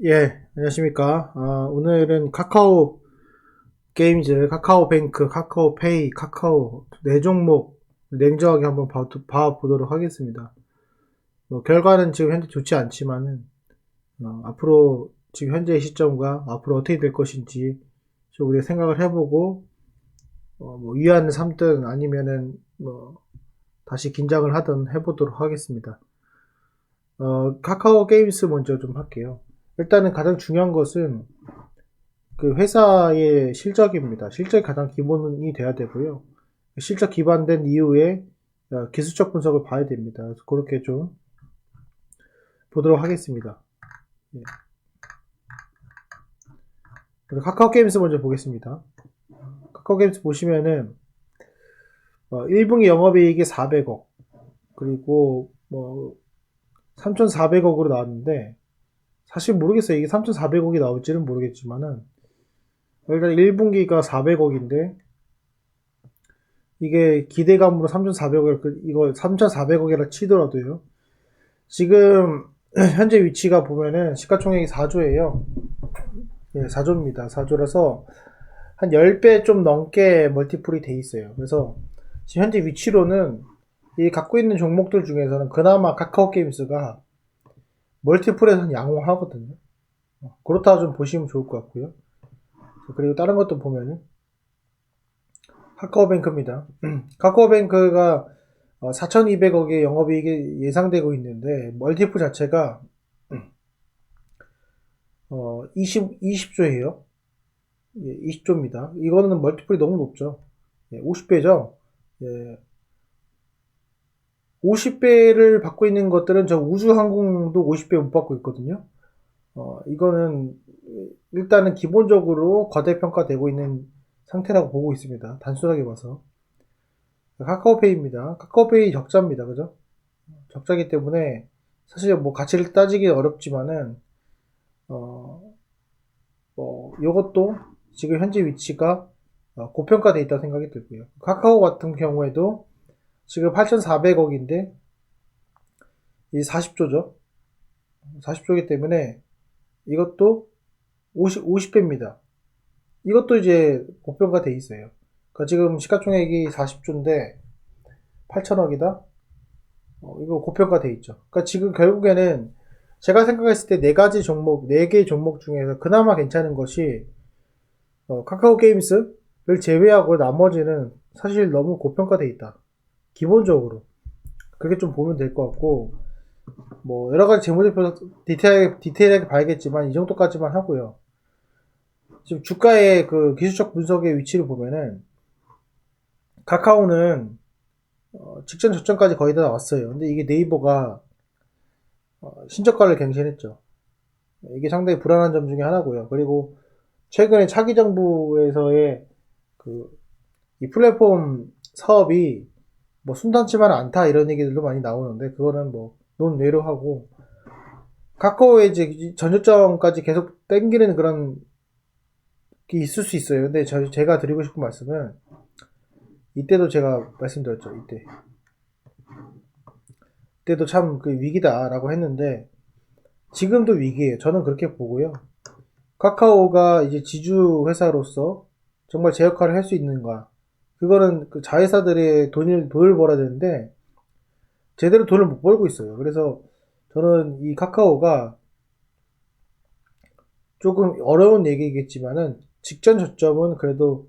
예, 안녕하십니까. 어, 오늘은 카카오 게임즈, 카카오뱅크, 카카오페이, 카카오 네 종목 냉정하게 한번 봐, 봐보도록 하겠습니다. 뭐, 결과는 지금 현재 좋지 않지만은, 어, 앞으로 지금 현재의 시점과 앞으로 어떻게 될 것인지 좀 우리가 생각을 해보고, 어, 뭐, 위안을 삼든 아니면은, 뭐, 다시 긴장을 하든 해보도록 하겠습니다. 어, 카카오 게임스 먼저 좀 할게요. 일단은 가장 중요한 것은 그 회사의 실적입니다. 실적이 가장 기본이 돼야 되고요. 실적 기반된 이후에 어, 기술적 분석을 봐야 됩니다. 그래서 그렇게 좀 보도록 하겠습니다. 예. 카카오 게임스 먼저 보겠습니다. 카카오 게임스 보시면은 어, 1분기 영업이익이 400억 그리고 뭐 3,400억으로 나왔는데 사실 모르겠어요. 이게 3,400억이 나올지는 모르겠지만은 일단 1분기가 400억인데 이게 기대감으로 3,400억 이거 3,400억이라 치더라도요. 지금 현재 위치가 보면은 시가총액이 4조예요. 예, 4조입니다. 4조라서 한 10배 좀 넘게 멀티플이 돼 있어요. 그래서 지금 현재 위치로는 이 갖고 있는 종목들 중에서는 그나마 카카오 게임스가 멀티플에서는 양호하거든요. 어, 그렇다고 좀 보시면 좋을 것 같고요. 그리고 다른 것도 보면은 카카오뱅크입니다. 카카오뱅크가 4,200억의 어, 영업이익이 예상되고 있는데 멀티플 자체가 어 20, 20조예요. 예, 20조입니다. 이거는 멀티플이 너무 높죠. 예, 50배죠. 예, 50배를 받고 있는 것들은 저 우주항공도 50배 못 받고 있거든요. 어, 이거는 일단은 기본적으로 과대평가되고 있는 상태라고 보고 있습니다. 단순하게 봐서. 카카오페이입니다. 카카오페이 적자입니다. 그죠? 적자기 때문에 사실 뭐 가치를 따지기 어렵지만은, 어, 뭐, 요것도 지금 현재 위치가 어, 고평가되어 있다 생각이 들고요. 카카오 같은 경우에도 지금 8,400억인데 이 40조죠. 40조이기 때문에 이것도 50, 50배입니다. 이것도 이제 고평가 돼 있어요. 그러니까 지금 시가총액이 40조인데 8천억이다? 어, 이거 고평가 돼 있죠. 그러니까 지금 결국에는 제가 생각했을 때 네 가지 종목, 네 개의 종목 중에서 그나마 괜찮은 것이 어, 카카오 게임스를 제외하고 나머지는 사실 너무 고평가 돼 있다. 기본적으로 그렇게 좀 보면 될 것 같고 뭐 여러 가지 재무제표 디테일 디테일하게 봐야겠지만 이 정도까지만 하고요. 지금 주가의 그 기술적 분석의 위치를 보면은 카카오는 어, 직전 저점까지 거의 다 나왔어요. 근데 이게 네이버가 어, 신저가를 갱신했죠. 이게 상당히 불안한 점 중에 하나고요. 그리고 최근에 차기 정부에서의 그 이 플랫폼 사업이 뭐 순탄치만 않다 이런 얘기들도 많이 나오는데 그거는 뭐 논외로 하고 카카오의 이제 전저점까지 계속 땡기는 그런 게 있을 수 있어요. 근데 저, 제가 드리고 싶은 말씀은 이때도 제가 말씀드렸죠. 이때 이때도 참 그 위기다라고 했는데 지금도 위기예요. 저는 그렇게 보고요. 카카오가 이제 지주 회사로서 정말 제 역할을 할 수 있는가 그거는 그 자회사들의 돈을, 돈을 벌어야 되는데, 제대로 돈을 못 벌고 있어요. 그래서 저는 이 카카오가 조금 어려운 얘기겠지만은, 직전 저점은 그래도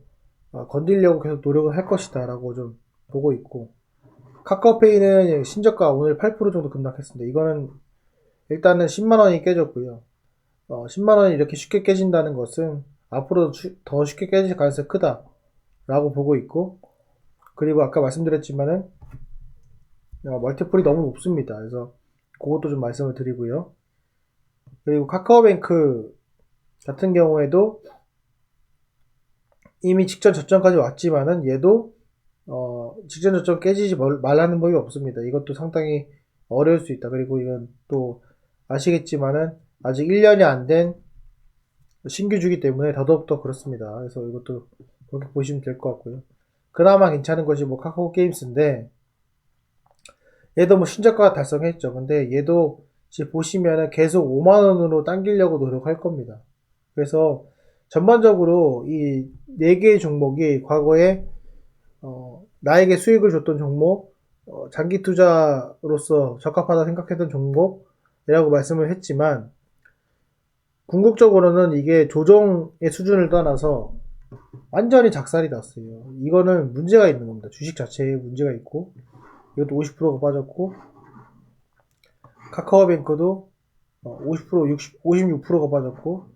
어, 건들려고 계속 노력을 할 것이다 라고 좀 보고 있고, 카카오페이는 신저가 오늘 8% 정도 급락했습니다. 이거는 일단은 10만 원이 깨졌고요. 어, 10만 원이 이렇게 쉽게 깨진다는 것은 앞으로 더 쉽게 깨질 가능성이 크다. 라고 보고 있고 그리고 아까 말씀드렸지만은 어, 멀티플이 너무 높습니다. 그래서 그것도 좀 말씀을 드리고요. 그리고 카카오뱅크 같은 경우에도 이미 직전 저점까지 왔지만은 얘도 어, 직전 저점 깨지지 말라는 법이 없습니다. 이것도 상당히 어려울 수 있다. 그리고 이건 또 아시겠지만은 아직 1년이 안 된 신규주기 때문에 더더욱더 그렇습니다. 그래서 이것도 그렇게 보시면 될 것 같고요. 그나마 괜찮은 것이 뭐 카카오 게임스인데 얘도 뭐 신작가 달성했죠. 근데 얘도 지금 보시면은 계속 5만원으로 당기려고 노력할 겁니다. 그래서 전반적으로 이 4개의 종목이 과거에 어, 나에게 수익을 줬던 종목, 어, 장기 투자로서 적합하다 생각했던 종목이라고 말씀을 했지만 궁극적으로는 이게 조정의 수준을 떠나서 완전히 작살이 났어요. 이거는 문제가 있는 겁니다. 주식 자체에 문제가 있고 이것도 50%가 빠졌고 카카오뱅크도 50% 60, 56%가 빠졌고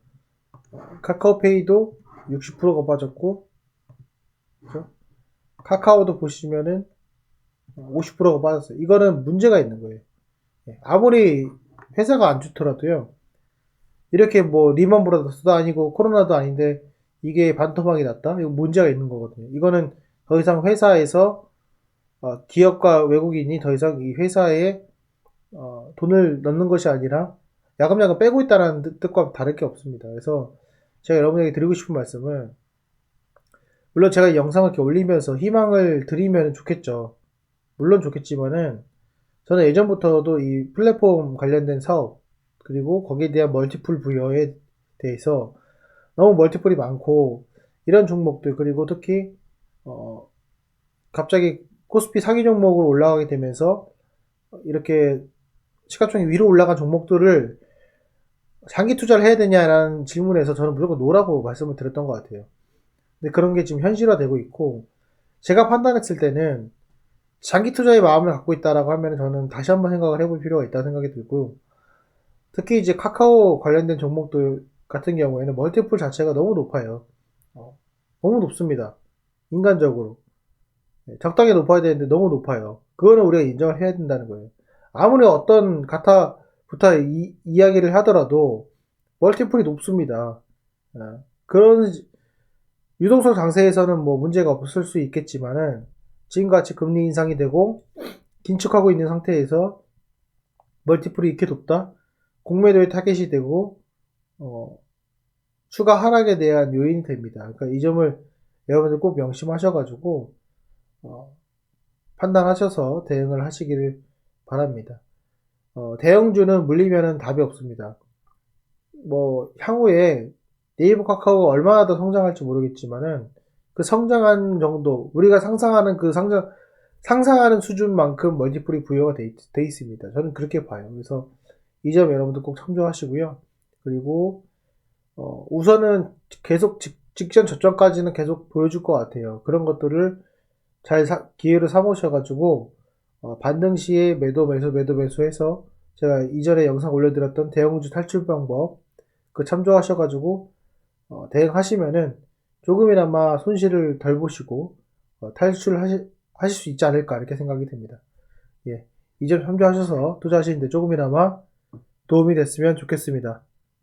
어, 카카오페이도 60%가 빠졌고 그죠? 카카오도 보시면은 50%가 빠졌어요. 이거는 문제가 있는 거예요. 예, 아무리 회사가 안 좋더라도요. 이렇게 뭐 리먼 브라더스도 아니고 코로나도 아닌데 이게 반토막이 났다? 이거 문제가 있는 거거든요. 이거는 더 이상 회사에서 어, 기업과 외국인이 더 이상 이 회사에 어, 돈을 넣는 것이 아니라 야금야금 빼고 있다는 뜻- 뜻과 다를 게 없습니다. 그래서 제가 여러분에게 드리고 싶은 말씀은 물론 제가 이 영상을 이렇게 올리면서 희망을 드리면 좋겠죠. 물론 좋겠지만은 저는 예전부터도 이 플랫폼 관련된 사업 그리고 거기에 대한 멀티플 부여에 대해서 너무 멀티플이 많고 이런 종목들 그리고 특히 어 갑자기 코스피 상위 종목으로 올라가게 되면서 이렇게 시가총액 위로 올라간 종목들을 장기 투자를 해야 되냐라는 질문에서 저는 무조건 노라고 말씀을 드렸던 것 같아요. 근데 그런 게 지금 현실화되고 있고 제가 판단했을 때는 장기 투자의 마음을 갖고 있다라고 하면 저는 다시 한번 생각을 해볼 필요가 있다는 생각이 들고요. 특히 이제 카카오 관련된 종목들 같은 경우에는 멀티플 자체가 너무 높아요. 어, 너무 높습니다. 인간적으로. 네, 적당히 높아야 되는데 너무 높아요. 그거는 우리가 인정을 해야 된다는 거예요. 아무리 어떤 가타 부타 이, 이야기를 하더라도 멀티플이 높습니다. 어, 그런 유동성 장세에서는 뭐 문제가 없을 수 있겠지만은 지금같이 금리 인상이 되고 긴축하고 있는 상태에서 멀티플이 이렇게 높다? 공매도의 타겟이 되고 어, 추가 하락에 대한 요인이 됩니다. 그러니까 이 점을 여러분들 꼭 명심하셔가지고 어, 판단하셔서 대응을 하시기를 바랍니다. 어, 대형주는 물리면은 답이 없습니다. 뭐 향후에 네이버 카카오가 얼마나 더 성장할지 모르겠지만은 그 성장한 정도 우리가 상상하는 그 상장 상상하는 수준만큼 멀티플이 부여가 돼, 있, 돼 있습니다. 저는 그렇게 봐요. 그래서 이 점 여러분들 꼭 참조하시고요. 그리고 어, 우선은 계속 직, 직전 저점까지는 계속 보여줄 것 같아요. 그런 것들을 잘 사- 기회를 삼으셔가지고 어, 반등 시에 매도 매수 매도 매수해서 제가 이전에 영상 올려드렸던 대형주 탈출 방법 그 참조하셔가지고 어, 대응하시면은 조금이나마 손실을 덜 보시고 어, 탈출하실 하실 수 있지 않을까 이렇게 생각이 됩니다. 예, 이 점 참조하셔서 투자하시는데 조금이나마 도움이 됐으면 좋겠습니다.